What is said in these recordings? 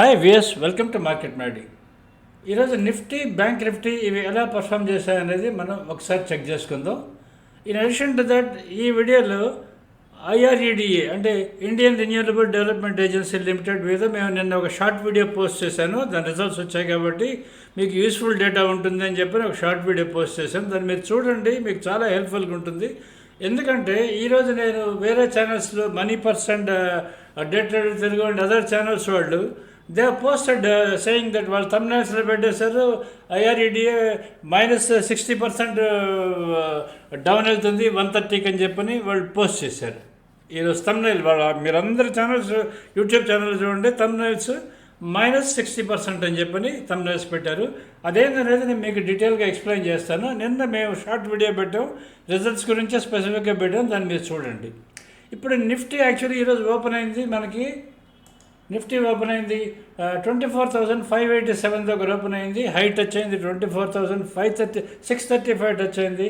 Hi VS welcome to market Maddy ఈరోజు Nifty bank Nifty ఇవి ఎలా పర్ఫామ్ చేశాయనేది మనం ఒకసారి చెక్ చేసుకుందాం. ఇన్ అడిషన్ టు దట్ ఈ వీడియోలో ఐఆర్ఈడిఏ అంటే Indian renewable development agency limited మీద మేము నిన్న ఒక షార్ట్ వీడియో పోస్ట్ చేశాను. దాని రిజల్ట్స్ వచ్చాయి కాబట్టి మీకు యూస్ఫుల్ డేటా ఉంటుంది అని చెప్పి ఒక షార్ట్ వీడియో పోస్ట్ చేశాను. దాన్ని మీరు చూడండి మీకు చాలా హెల్ప్ఫుల్గా ఉంటుంది. ఎందుకంటే ఈరోజు నేను వేరే ఛానల్స్లో money percent date Telugu and other channels వాళ్ళు దే పోస్టెడ్ సేయింగ్ దట్ వాళ్ళు తమిళనాడులో పెట్టేశారు IREDA minus sixty percent down వెళ్తుంది వన్ థర్టీకి అని చెప్పని వాళ్ళు పోస్ట్ చేశారు. ఈరోజు తమిళ వాళ్ళ మీరందరూ ఛానల్స్ యూట్యూబ్ ఛానల్ చూడండి తమిళస్ మైనస్ సిక్స్టీ పర్సెంట్ అని చెప్పని తమిళస్ పెట్టారు. అదేంటనేది నేను మీకు డీటెయిల్గా ఎక్స్ప్లెయిన్ చేస్తాను. నిన్న మేము షార్ట్ వీడియో పెట్టాం రిజల్ట్స్ గురించి స్పెసిఫిక్గా పెట్టాం దాన్ని మీరు చూడండి. ఇప్పుడు నిఫ్టీ యాక్చువల్లీ ఈరోజు ఓపెన్ అయింది మనకి నిఫ్టీ ఓపెన్ అయింది twenty four thousand five eighty seven దగ్గర ఓపెన్ అయింది హై టచ్ అయింది twenty four thousand five thirty six thirty five touch అయింది.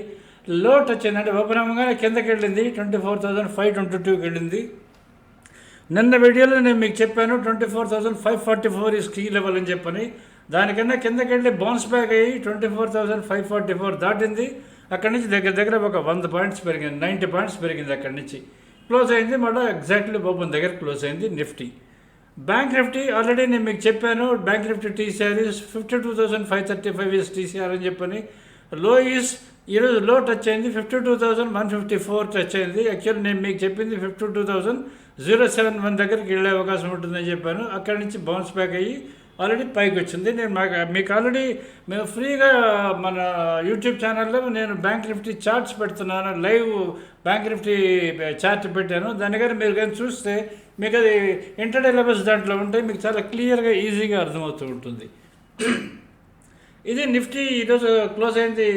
లో టచ్ అయింది అంటే ఓపెన్ అవ్వగానే కిందకి వెళ్ళింది twenty four thousand five twenty టూకి వెళ్ళింది. నిన్న వీడియోలో నేను మీకు చెప్పాను twenty four thousand five forty four ఈ కీ లెవెల్ అని చెప్పని. దానికన్నా కిందకి వెళ్ళి బౌన్స్ బ్యాక్ అయ్యి twenty four thousand five forty four దాటింది. అక్కడి నుంచి దగ్గర దగ్గర ఒక వంద పాయింట్స్ పెరిగింది నైంటీ పాయింట్స్ పెరిగింది అక్కడి నుంచి. క్లోజ్ అయింది మళ్ళీ ఎగ్జాక్ట్లీ ఓపెన్ దగ్గర క్లోజ్ అయింది నిఫ్టీ. బ్యాంక్ నిఫ్టీ ఆల్రెడీ నేను మీకు చెప్పాను bank Nifty TCR is fifty two thousand five thirty five is TCR అని చెప్పని. లో ఈస్ ఈరోజు లో టచ్ అయింది fifty two thousand one fifty four touch అయింది. యాక్చువల్లీ నేను మీకు చెప్పింది fifty two thousand zero seven one దగ్గరికి వెళ్ళే అవకాశం ఉంటుందని చెప్పాను. అక్కడి నుంచి బౌన్స్ బ్యాక్ అయ్యి ఆల్రెడీ పైకి వచ్చింది. నేను మాకు మీకు ఆల్రెడీ మేము ఫ్రీగా మన యూట్యూబ్ ఛానల్లో నేను బ్యాంక్ నిఫ్టీ చార్ట్స్ పెడుతున్నాను. లైవ్ బ్యాంక్ నిఫ్టీ చార్ట్ పెట్టాను. దాని కానీ మీరు కానీ చూస్తే మీకు అది ఇంటర్డే లెవెల్స్ దాంట్లో ఉంటే మీకు చాలా క్లియర్గా ఈజీగా అర్థమవుతూ ఉంటుంది. ఇది నిఫ్టీ ఈరోజు క్లోజ్ అయింది.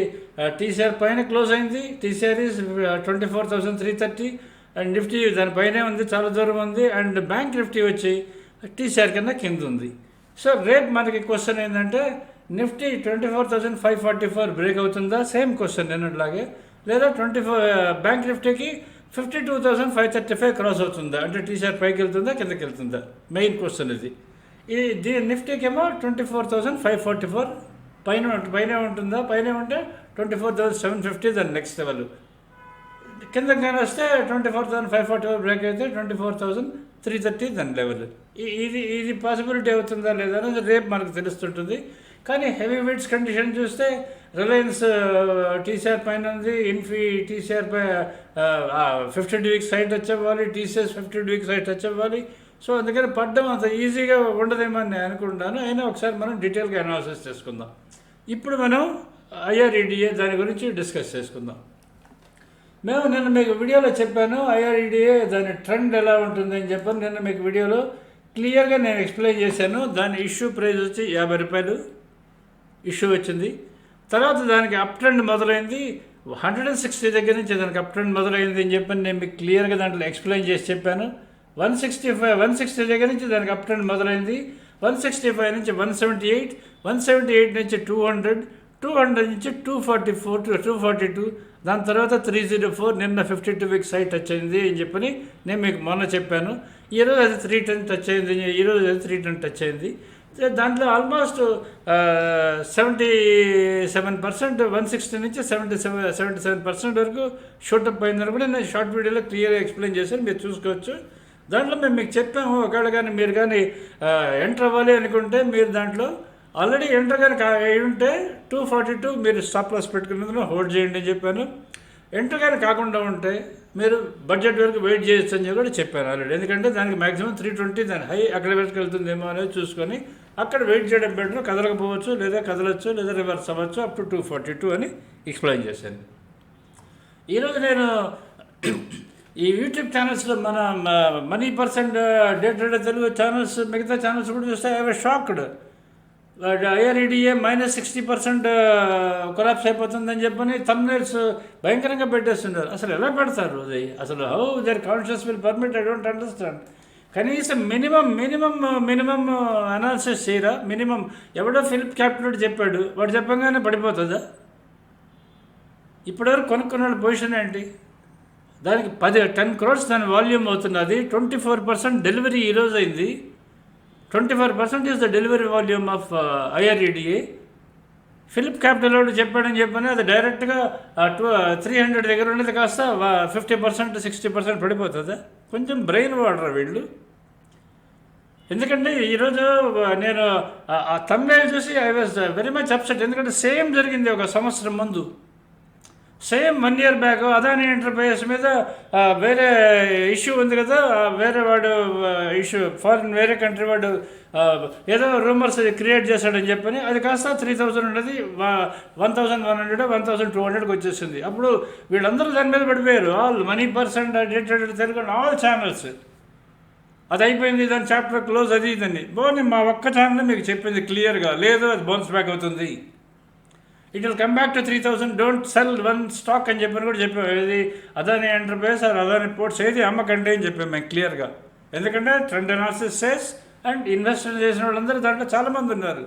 టీసీఆర్ పైన క్లోజ్ అయింది. TCR is twenty four thousand three thirty. And Nifty దానిపైనే ఉంది చాలా దూరం ఉంది. అండ్ బ్యాంక్ నిఫ్టీ వచ్చి టీసీఆర్ కన్నా కింద ఉంది. సో రేపు మనకి క్వశ్చన్ ఏంటంటే Nifty twenty four thousand five forty four break అవుతుందా సేమ్ క్వశ్చన్ నిన్నట్లాగే లేదా twenty four bank నిఫ్టీకి fifty two thousand five thirty five cross అవుతుందా? అంటే టీషర్ట్ పైకి వెళ్తుందా కిందకి వెళ్తుందా? మెయిన్ క్వశ్చన్ ఇది. ఈ దీని నిఫ్టీకి ఏమో twenty four thousand five forty four పైన పైన ఉంటుందా? పైన ఉంటే twenty four thousand seven fifty దాని నెక్స్ట్ లెవెల్ కిందకి కానీ వస్తే twenty four thousand five forty four break అయితే twenty four thousand three thirty దాని లెవెల్ ఇది ఇది పాసిబిలిటీ అవుతుందా లేదా అనేది రేపు మనకు తెలుస్తుంటుంది. కానీ హెవీ వెయిట్స్ కండిషన్ చూస్తే రిలయన్స్ టీసీఆర్ uh, పైన ఉంది ఇన్ఫీ టీసీఆర్ పై ఫిఫ్టీ వీక్స్ సైట్ టచ్ అవ్వాలి TCS fifty weeks site touch అవ్వాలి. సో అందుకని పడ్డం అంత ఈజీగా ఉండదేమో అని నేను అనుకుంటాను. అయినా ఒకసారి మనం డీటెయిల్గా అనాలిసిస్ చేసుకుందాం. ఇప్పుడు మనం ఐఆర్ఈడిఏ దాని గురించి డిస్కస్ చేసుకుందాం. మేము నిన్న మీకు వీడియోలో చెప్పాను ఐఆర్ఈడిఏ దాని ట్రెండ్ ఎలా ఉంటుందని చెప్పాను. నిన్న మీకు వీడియోలో క్లియర్గా నేను ఎక్స్ప్లెయిన్ చేశాను. దాని ఇష్యూ ప్రైస్ వచ్చి యాభై రూపాయలు ఇష్యూ వచ్చింది. తర్వాత దానికి అప్ ట్రెండ్ మొదలైంది. హండ్రెడ్ అండ్ సిక్స్టీ దగ్గర నుంచి దానికి అప్ ట్రెండ్ మొదలైంది అని చెప్పి నేను మీకు క్లియర్గా దాంట్లో ఎక్స్ప్లెయిన్ చేసి చెప్పాను. One sixty five one sixty దగ్గర నుంచి దానికి అప్ ట్రెండ్ మొదలైంది. వన్ సిక్స్టీ ఫైవ్ నుంచి one seventy eight one seventy eight నుంచి టూ హండ్రెడ్ టూ హండ్రెడ్ నుంచి two forty four two forty two దాని తర్వాత త్రీ జీరో ఫోర్ నిన్న fifty two weeks high touch అయింది అని చెప్పని నేను మీకు మొన్న చెప్పాను. ఈరోజు అది త్రీ టెన్ టచ్ అయింది ఈరోజు అది త్రీ టెన్ టచ్ అయింది. దాంట్లో almost seventy seven percent one sixty నుంచి seventy seven seventy seven percent వరకు షూటప్ అయిందని కూడా నేను షార్ట్ వీడియోలో క్లియర్గా ఎక్స్ప్లెయిన్ చేశాను. మీరు చూసుకోవచ్చు. దాంట్లో మేము మీకు చెప్పాము ఒకవేళ కానీ మీరు కానీ ఎంటర్ అవ్వాలి అనుకుంటే మీరు దాంట్లో ఆల్రెడీ ఎంటర్ కనుక ఉంటే టూ ఫార్టీ టూ మీరు స్టాప్ లాస్ పెట్టుకున్నందున హోల్డ్ చేయండి అని చెప్పాను. ఎంటర్ కానీ కాకుండా ఉంటే మీరు బడ్జెట్ వరకు వెయిట్ చేయొచ్చు అని కూడా చెప్పాను ఆల్రెడీ. ఎందుకంటే దానికి మాక్సిమం త్రీ ట్వంటీ దాని హై అక్కడ వరకు వెళ్తుందేమో అనేది చూసుకొని అక్కడ వెయిట్ చేయడం బెటర్. కదలకపోవచ్చు లేదా కదలొచ్చు లేదా రివర్స్ అవ్వచ్చు. Up to two forty two అని ఎక్స్ప్లెయిన్ చేశాను. ఈరోజు నేను ఈ యూట్యూబ్ ఛానల్స్లో మన money percent date Telugu channels మిగతా ఛానల్స్ కూడా చూస్తే I shocked IREDA minus sixty percent collapse అయిపోతుందని చెప్పని తమ్నేల్స్ భయంకరంగా పెట్టేస్తున్నారు. అసలు ఎలా పెడతారు అది? అసలు how their conscious will permit I don't understand కనీసం మినిమం మినిమం మినిమం అనాలిసిస్ చేయరా? మినిమం ఎవడో ఫిలిప్ క్యాపిటల్ చెప్పాడు. వాడు చెప్పగానే పడిపోతుందా? ఇప్పటివరకు కొనుక్కున్న పొజిషన్ ఏంటి? దానికి పది టెన్ క్రోర్స్ దాని వాల్యూమ్ అవుతున్నది. ట్వంటీ ఫోర్ పర్సెంట్ డెలివరీ ఈరోజు అయింది. Twenty four percent is the delivery volume of IREDA Philip capital వాడు చెప్పాడని చెప్పని అది డైరెక్ట్గా టూ త్రీ హండ్రెడ్ దగ్గర ఉండేది కాస్త ఫిఫ్టీ పర్సెంట్ సిక్స్టీ పర్సెంట్ పడిపోతుందా. కొంచెం బ్రెయిన్ వాడరా వీళ్ళు. ఎందుకంటే ఈరోజు uh, నేను ఆ- ఆ తమిళ చూసి I was very much upset ఎందుకంటే సేమ్ జరిగింది ఒక సంవత్సరం ముందు. Same one year back Adani enterprises మీద వేరే ఇష్యూ ఉంది కదా వేరే వాడు ఇష్యూ ఫారిన్ వేరే కంట్రీ వాడు ఏదో రూమర్స్ క్రియేట్ చేశాడని చెప్పని అది కాస్త త్రీ థౌజండ్ ఉండేది one thousand one hundred one thousand two హండ్రెడ్కి వచ్చేసింది. అప్పుడు వీళ్ళందరూ దాని మీద పడిపోయారు. All money percent dated Telugu all channels అది అయిపోయింది దాని చాప్టర్ క్లోజ్ అది ఇదని. బాగుంది మా ఒక్క ఛానల్ మీకు చెప్పింది క్లియర్గా లేదు అది బౌన్స్ బ్యాక్ అవుతుంది. It will come back to three thousand don't sell one stock అని చెప్పని కూడా చెప్పాం ఇది Adani enterprise or Adani ports ఏది అమ్మకండి అని చెప్పాం మేము క్లియర్గా ఎందుకంటే trend analysis says and investor చేసిన వాళ్ళందరూ దాంట్లో చాలామంది ఉన్నారు.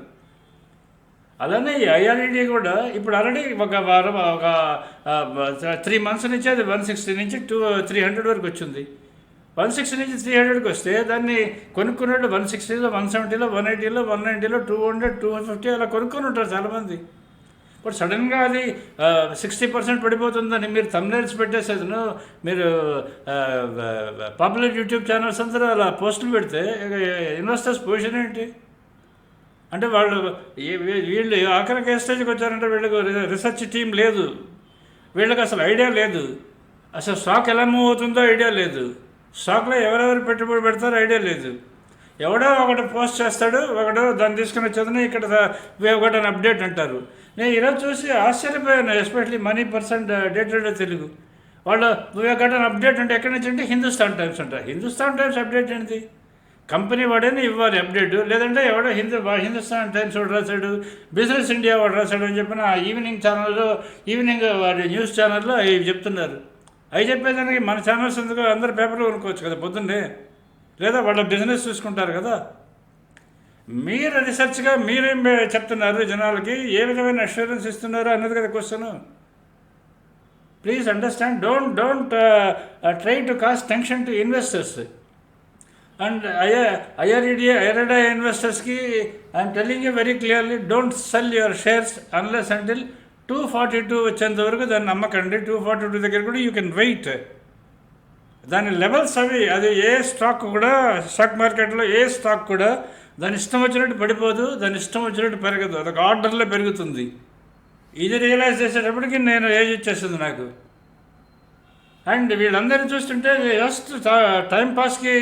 అలానే ఈ ఐఆర్ఈడి కూడా ఇప్పుడు ఆల్రెడీ ఒక వారం ఒక త్రీ మంత్స్ నుంచి అది వన్ సిక్స్టీ నుంచి టూ త్రీ హండ్రెడ్ వరకు వచ్చింది. వన్ సిక్స్టీ నుంచి త్రీ హండ్రెడ్కి వస్తే దాన్ని కొనుక్కున్నట్టు వన్ సిక్స్టీలో వన్ సెవెంటీలో వన్ ఎయిటీలో వన్ నైంటీలో టూ హండ్రెడ్ టూ ఫిఫ్టీ అలా కొనుక్కొని ఉంటారు చాలామంది. బట్ సడన్గా అది సిక్స్టీ పర్సెంట్ పడిపోతుందని మీరు తమ్నైల్స్ పెట్టేసేదను మీరు పాపులర్ యూట్యూబ్ ఛానల్స్ అందరూ అలా పోస్టులు పెడితే ఇన్వెస్టర్స్ పొజిషన్ ఏంటి? అంటే వాళ్ళు వీళ్ళు ఆఖరికి ఏ స్టేజ్కి వచ్చారంటే వీళ్ళకి రీసెర్చ్ టీం లేదు. వీళ్ళకి అసలు ఐడియా లేదు. అసలు స్టాక్ ఎలా మూవ్ అవుతుందో ఐడియా లేదు. స్టాక్లో ఎవరెవరు పెట్టుబడి పెడతారో ఐడియా లేదు. ఎవడో ఒకటి పోస్ట్ చేస్తాడు ఒకడో దాన్ని తీసుకుని వచ్చేదని ఇక్కడ ఒకటి అప్డేట్ అంటారు. నేను ఈరోజు చూసి ఆశ్చర్యపోయాను especially money percent dated Telugu. వాళ్ళు ఎక్కడ అప్డేట్ అంటే ఎక్కడి నుంచి అంటే హిందుస్థాన్ టైమ్స్ అంటారు హిందుస్థాన్ టైమ్స్ అప్డేట్ ఏంటి? కంపెనీ వాడేనే ఇవ్వాలి అప్డేట్. లేదంటే ఎవడో హిందూ హిందుస్థాన్ టైమ్స్ వాడు రాశాడు బిజినెస్ ఇండియా వాడు రాశాడు అని చెప్పిన ఈవినింగ్ ఛానల్లో ఈవినింగ్ uh, వాడి న్యూస్ ఛానల్లో అవి చెప్తున్నారు. అవి చెప్పేదానికి మన ఛానల్స్ ఎందుకు అందరు పేపర్లు కొనుక్కోవచ్చు కదా పొద్దున్నే. లేదా వాళ్ళ బిజినెస్ చూసుకుంటారు కదా. మీరు రీసెర్చ్గా మీరేం చెప్తున్నారు జనాలకి ఏ విధమైన అష్యూరెన్స్ ఇస్తున్నారు అన్నది కదా question please understand don't don't try to cause tension to investors and IR IREDA IREDA ఇన్వెస్టర్స్కి I'm telling you very clearly don't sell your shares unless until two forty two వచ్చేంత వరకు దాన్ని నమ్మకండి. టూ ఫార్టీ టూ దగ్గర కూడా you can wait దాని levels అవి అది ఏ stock కూడా స్టాక్ మార్కెట్లో ఏ స్టాక్ కూడా దాని ఇష్టం వచ్చినట్టు పడిపోదు దాని ఇష్టం వచ్చినట్టు పెరగదు. అదొక ఆర్డర్లో పెరుగుతుంది. ఇది రియలైజ్ చేసేటప్పటికి నేను ఏజ్ ఇచ్చేసింది నాకు. అండ్ వీళ్ళందరినీ చూస్తుంటే జస్ట్ టైం పాస్కి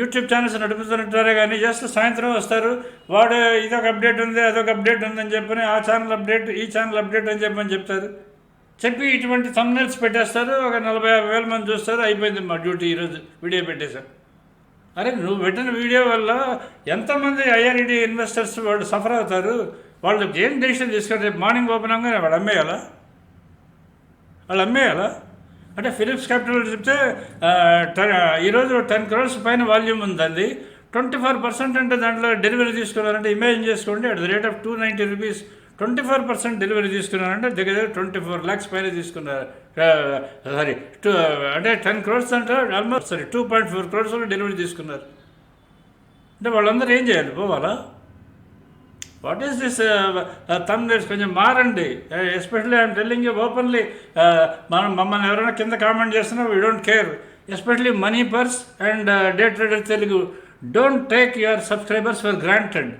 యూట్యూబ్ ఛానల్స్ నడుపుతుంటారే కానీ జస్ట్ సాయంత్రం వస్తారు. వాడు ఇదొక అప్డేట్ ఉంది అదొక అప్డేట్ ఉందని చెప్పని ఆ ఛానల్ అప్డేట్ ఈ ఛానల్ అప్డేట్ అని చెప్పని చెప్తారు. చెప్పి ఇటువంటి thumbnails పెట్టేస్తారు. ఒక నలభై యాభై వేల మంది చూస్తారు. అయిపోయింది మా డ్యూటీ ఈరోజు. వీడియో పెట్టేశారు అరే నువ్వు పెట్టిన వీడియో వల్ల ఎంతమంది ఐఆర్ఈడి ఇన్వెస్టర్స్ వాళ్ళు సఫర్ అవుతారు? వాళ్ళు ఏం డెసిషన్ తీసుకుంటే రేపు మార్నింగ్ ఓపెన్ అవ్వగానే వాళ్ళు అమ్మేయాలా? వాళ్ళు అమ్మేయాలా? అంటే ఫిలిప్స్ క్యాపిటల్ చెప్తే టెన్- ఈరోజు టెన్ క్రోర్స్ పైన వాల్యూమ్ ఉందండి. ట్వంటీ ఫోర్ పర్సెంట్ అంటే దాంట్లో డెలివరీ తీసుకున్నారంటే ఇమేజిన్ చేసుకోండి at the rate of two ninety rupees twenty four percent delivery తీసుకున్నారంటే దగ్గర దగ్గర ట్వంటీ ఫోర్ ల్యాక్స్ పైన తీసుకున్నారు. సారీ టూ అంటే టెన్ క్రోర్స్ అంటే almost sorry two point four crores delivery తీసుకున్నారు. అంటే వాళ్ళందరూ ఏం చేయాలి? పోవాలా? వాట్ ఈస్ దిస్ తమ్నేల్స్ కొంచెం మారండి. Especially I'm telling you openly మనం మమ్మల్ని ఎవరైనా కింద కామెంట్ చేస్తున్నా we don't care especially money purse and day trader Telugu. Don't take your subscribers for granted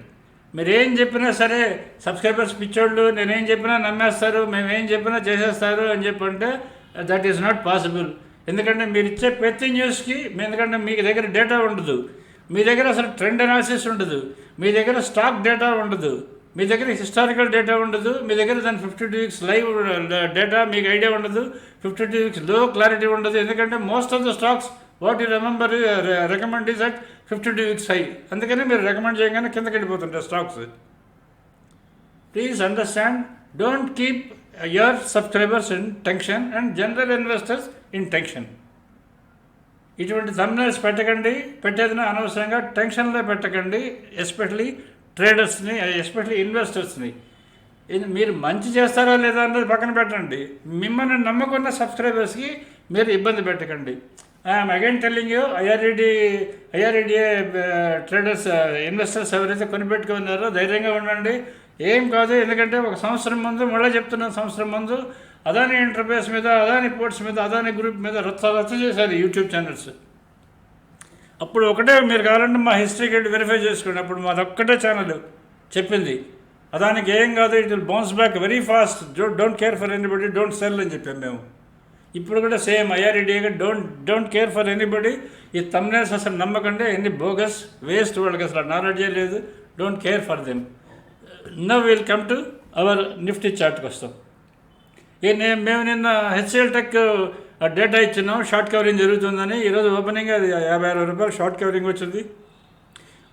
మీరేం చెప్పినా సరే సబ్స్క్రైబర్స్ పిచ్చోళ్ళు నేనేం చెప్పినా నమ్మేస్తారు మేమేం చెప్పినా చేసేస్తారు అని చెప్పి అంటే దట్ ఈస్ నాట్ పాసిబుల్ ఎందుకంటే మీరు ఇచ్చే ప్రతి న్యూస్కి మీ- ఎందుకంటే మీ దగ్గర డేటా ఉండదు. మీ దగ్గర అసలు ట్రెండ్ అనాలిసిస్ ఉండదు. మీ దగ్గర స్టాక్ డేటా ఉండదు. మీ దగ్గర హిస్టారికల్ డేటా ఉండదు. మీ దగ్గర దాని fifty two weeks live data మీకు ఐడియా ఉండదు. ఫిఫ్టీ టూ వీక్స్లో క్లారిటీ ఉండదు. ఎందుకంటే most of the stocks what you remember recommend is at fifty two weeks high. అందుకని మీరు రికమెండ్ చేయగానే కిందకి వెళ్ళిపోతుంటారు stocks. Please understand don't keep your subscribers in tension and general investors in tension. ఇటువంటి thumbnails పెట్టకండి. పెట్టేదిన అనవసరంగా టెన్షన్లో పెట్టకండి ఎస్పెషలీ ట్రేడర్స్ని ఎస్పెషలీ ఇన్వెస్టర్స్ని. ఇది మీరు మంచి చేస్తారా లేదా అన్నది పక్కన పెట్టండి. మిమ్మల్ని నమ్ముకున్న సబ్స్క్రైబర్స్కి మీరు ఇబ్బంది పెట్టకండి. I'm again telling you IRED IREDA traders investors ఎవరైతే కొనిపెట్టుకున్నారో ధైర్యంగా ఉండండి. ఏం కాదు ఎందుకంటే ఒక సంవత్సరం ముందు మళ్ళీ చెప్తున్నాను సంవత్సరం ముందు అదాని ఇంటర్ఫేస్ మీద అదాని పోర్ట్స్ మీద అదాని గ్రూప్ మీద రచ్చ రచ్చ చేశారు యూట్యూబ్ ఛానల్స్ అప్పుడు ఒకటే మీరు కావాలంటే మా హిస్టరీకి వెళ్ళి వెరిఫై చేసుకోండి. అప్పుడు మాది ఒక్కటే ఛానల్ చెప్పింది. అదానికి ఏం కాదు it will bounce back very fast don't care for anybody don't sell అని చెప్పాము మేము. ఇప్పుడు కూడా same ఐఆర్ఈడీగా don't don't care for anybody ఈ తమ్నేల్స్ అసలు నమ్మకండి ఎన్ని బోగస్ వేస్ట్ వాళ్ళకి అసలు నాలెడ్జే లేదు. Don't care for them now will come to our Nifty చార్ట్కి వస్తాం. ఏ నేను మేము నిన్న హెచ్సిఎల్ టెక్ డేటా ఇచ్చినాం. షార్ట్ కవరింగ్ జరుగుతుందని. ఈరోజు ఓపెనింగ్ అది యాభై అరవై రూపాయలు షార్ట్ కవరింగ్ వచ్చింది.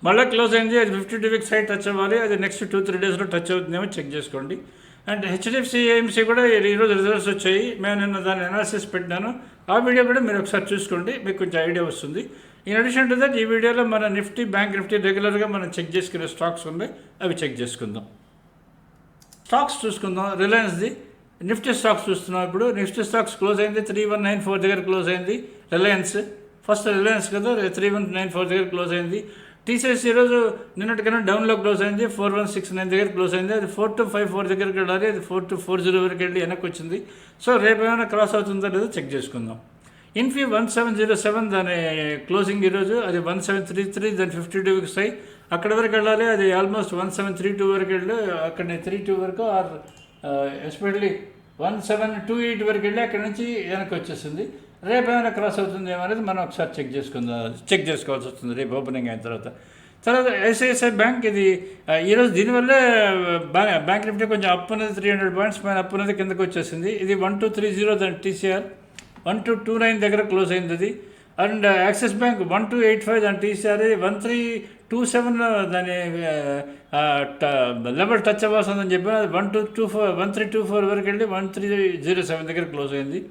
మళ్ళీ క్లోజ్ అయింది. అది fifty two weeks side touch అవ్వాలి. అది నెక్స్ట్ టూ త్రీ డేస్లో టచ్ అవుతుందేమో చెక్ చేసుకోండి. అండ్ హెచ్డిఎఫ్సి ఏఎంసీ కూడా ఈరోజు రిజల్ట్స్ వచ్చాయి. మేము నిన్న దాని అనాలిసిస్ పెట్టినాను. ఆ వీడియో కూడా మీరు ఒకసారి చూసుకోండి. మీకు కొంచెం ఐడియా వస్తుంది. ఇన్ అడిషన్ టు దట్ ఈ వీడియోలో మన నిఫ్టీ బ్యాంక్ నిఫ్టీ రెగ్యులర్గా మనం చెక్ చేసుకునే స్టాక్స్ ఉన్నాయి. అవి చెక్ చేసుకుందాం. స్టాక్స్ చూసుకుందాం. రిలయన్స్ది నిఫ్టీ స్టాక్స్ చూస్తున్నాం ఇప్పుడు. నిఫ్టీ స్టాక్స్ క్లోజ్ అయింది. త్రీ వన్ నైన్ ఫోర్ దగ్గర క్లోజ్ అయింది. రిలయన్స్ ఫస్ట్ రిలయన్స్ కదా? త్రీ వన్ నైన్ ఫోర్ దగ్గర క్లోజ్ అయింది. టీసీఎస్ ఈరోజు నిన్నటికైనా డౌన్లో క్లోజ్ అయింది. ఫోర్ వన్ సిక్స్ నైన్ దగ్గర క్లోజ్ అయింది. అది ఫోర్ టు ఫైవ్ ఫోర్ దగ్గరికి వెళ్ళాలి. అది ఫోర్ టు ఫోర్ జీరో వరకు వెళ్ళి వెనక్కి వచ్చింది. సో రేపు ఏమైనా క్రాస్ అవుతుందో లేదో చెక్ చేసుకుందాం. Infy one seven zero seven దాని క్లోజింగ్ ఈరోజు. అది వన్ సెవెన్ త్రీ త్రీ దాని ఫిఫ్టీ టూ వీక్స్ అయ్యి అక్కడ వరకు వెళ్ళాలి. అది almost one seven three two వరకు వెళ్ళి అక్కడ త్రీ టూ వరకు or especially one seven two eight వరకు వెళ్ళి అక్కడ నుంచి వెనక్కి వచ్చేసింది. రేపు ఏమైనా క్రాస్ అవుతుందేమో అనేది మనం ఒకసారి చెక్ చేసుకుందాం. చెక్ చేసుకోవాల్సి వస్తుంది రేపు ఓపెనింగ్ అయిన తర్వాత. తర్వాత ఐసిఐసిఐ బ్యాంక్ ఇది ఈరోజు దీనివల్లే బ్యాంక్ బ్యాంక్ నిఫ్టీ కొంచెం అప్ అనేది త్రీ హండ్రెడ్ పాయింట్స్ పైన అప్ అనేది కిందకు వచ్చేసింది. ఇది వన్ టూ త్రీ జీరో దాని TCR one two two nine దగ్గర క్లోజ్ అయింది అది. And Axis bank one two eight five దాని TCR one three two seven దాని లెవెల్ టచ్ అవ్వాల్సిందని చెప్పి అది one two two four one three two four వరకు వెళ్ళి వన్ త్రీ జీరో సెవెన్ దగ్గర క్లోజ్ అయింది.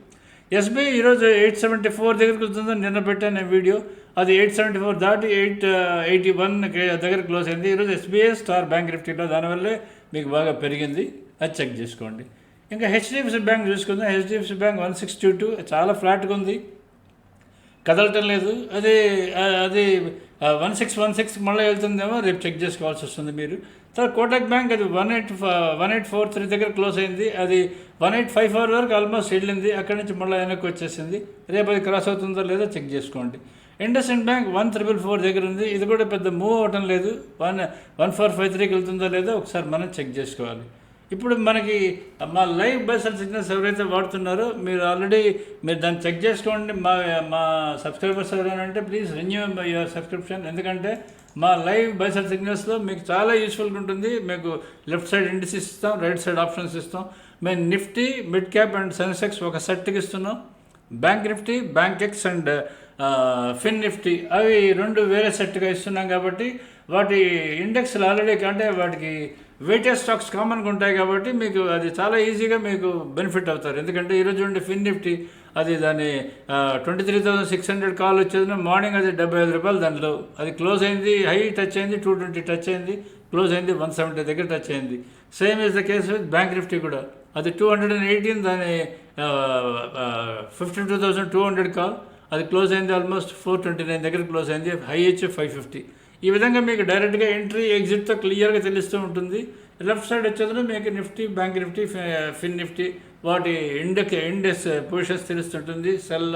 ఎస్బీఐ ఈరోజు ఎయిట్ సెవెంటీ ఫోర్ దగ్గరికి వస్తుందని నిన్న పెట్టాను నేను వీడియో. అది ఎయిట్ సెవెంటీ ఫోర్ దాటి ఎయిట్ ఎయిటీ వన్ దగ్గర క్లోజ్ అయింది. ఈరోజు ఎస్బీఐ స్టార్ బ్యాంక్ నిఫ్టీలో. దానివల్లే మీకు బాగా పెరిగింది. అది చెక్ చేసుకోండి. ఇంకా హెచ్డిఎఫ్సి బ్యాంక్ చూసుకుందాం. HDFC bank one six two two చాలా ఫ్లాట్గా ఉంది. కదలటం లేదు. అది అది వన్ సిక్స్ వన్ సిక్స్ మళ్ళీ వెళ్తుందేమో రేపు చెక్ చేసుకోవాల్సి వస్తుంది మీరు. సార్ కోటక్ బ్యాంక్ అది one eight one eight four three దగ్గర క్లోజ్ అయింది. అది వన్ ఎయిట్ ఫైవ్ ఫోర్ వరకు ఆల్మోస్ట్ వెళ్ళింది. అక్కడి నుంచి మళ్ళీ వెనక్కి వచ్చేసింది. రేపు అది క్రాస్ అవుతుందో లేదో చెక్ చేసుకోండి. IndusInd bank one triple four దగ్గర ఉంది. ఇది కూడా పెద్ద మూవ్ అవ్వటం లేదు. వన్ వన్ ఫోర్ ఫైవ్ త్రీకి వెళ్తుందో లేదో ఒకసారి మనం చెక్ చేసుకోవాలి. ఇప్పుడు మనకి మా లైవ్ బైసల్ సిగ్నల్స్ ఎవరైతే వాడుతున్నారో మీరు ఆల్రెడీ మీరు దాన్ని చెక్ చేసుకోండి. మా మా సబ్స్క్రైబర్స్ ఎవరైనా అంటే ప్లీజ్ రెన్యూ యువర్ సబ్స్క్రిప్షన్. ఎందుకంటే మా లైవ్ బైసల్ సిగ్నల్స్లో మీకు చాలా యూస్ఫుల్గా ఉంటుంది. మీకు లెఫ్ట్ సైడ్ ఇండిసిస్ ఇస్తాం రైట్ సైడ్ ఆప్షన్స్ ఇస్తాం. మేము Nifty mid cap and Sensex ఒక సెట్కి ఇస్తున్నాం. Bank Nifty Bankex and fin Nifty. అవి రెండు వేరే సెట్గా ఇస్తున్నాం కాబట్టి వాటి ఇండెక్స్లు ఆల్రెడీ అంటే వాటికి వెయిటెడ్ స్టాక్స్ కామన్గా ఉంటాయి కాబట్టి మీకు అది చాలా ఈజీగా మీకు బెనిఫిట్ అవుతారు. ఎందుకంటే ఈరోజు ఉండే ఫిన్ నిఫ్టీ అది దాని twenty three thousand six hundred call వచ్చేది మార్నింగ్ అది డెబ్బై ఐదు రూపాయలు దానిలో అది క్లోజ్ అయింది హై టచ్ అయింది టూ ట్వంటీ టచ్ అయింది క్లోజ్ అయింది వన్ సెవెంటీ దగ్గర టచ్ అయింది. Same is the case with bank Nifty కూడా. అది టూ హండ్రెడ్ అండ్ ఎయిటీన్ దాని fifty two thousand two hundred call. అది క్లోజ్ అయింది ఆల్మోస్ట్ ఫోర్ ట్వంటీ నైన్ దగ్గర క్లోజ్ అయింది హై హెచ్ ఫైవ్ ఫిఫ్టీ ఈ విధంగా మీకు డైరెక్ట్గా ఎంట్రీ ఎగ్జిట్తో క్లియర్గా తెలుస్తూ ఉంటుంది. లెఫ్ట్ సైడ్ వచ్చేది మీకు Nifty bank Nifty fin Nifty వాటి ఇండెక్ ఇండెక్స్ పొజిషన్స్ తెలుస్తుంటుంది సెల్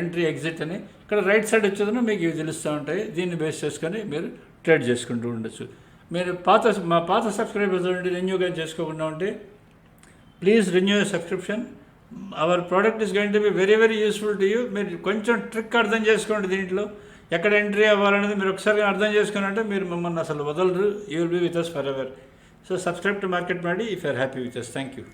ఎంట్రీ ఎగ్జిట్ అని. ఇక్కడ రైట్ సైడ్ వచ్చేది మీకు ఇవి తెలుస్తూ ఉంటాయి. దీన్ని బేస్ చేసుకొని మీరు ట్రేడ్ చేసుకుంటూ ఉండొచ్చు. మీరు పాత మా పాత సబ్స్క్రైబర్స్ ఉండి రెన్యూగా చేసుకోకుండా ఉంటే please renew subscription our product is going to be very very useful to you మీరు కొంచెం ట్రిక్ అర్థం చేసుకోండి దీంట్లో. ఎక్కడ ఎంట్రీ అవ్వాలనేది మీరు ఒకసారి అర్థం చేసుకున్నట్టే మీరు మమ్మల్ని అసలు వదలరు. You will be with us forever so subscribe to market మాడి if are happy with us thank you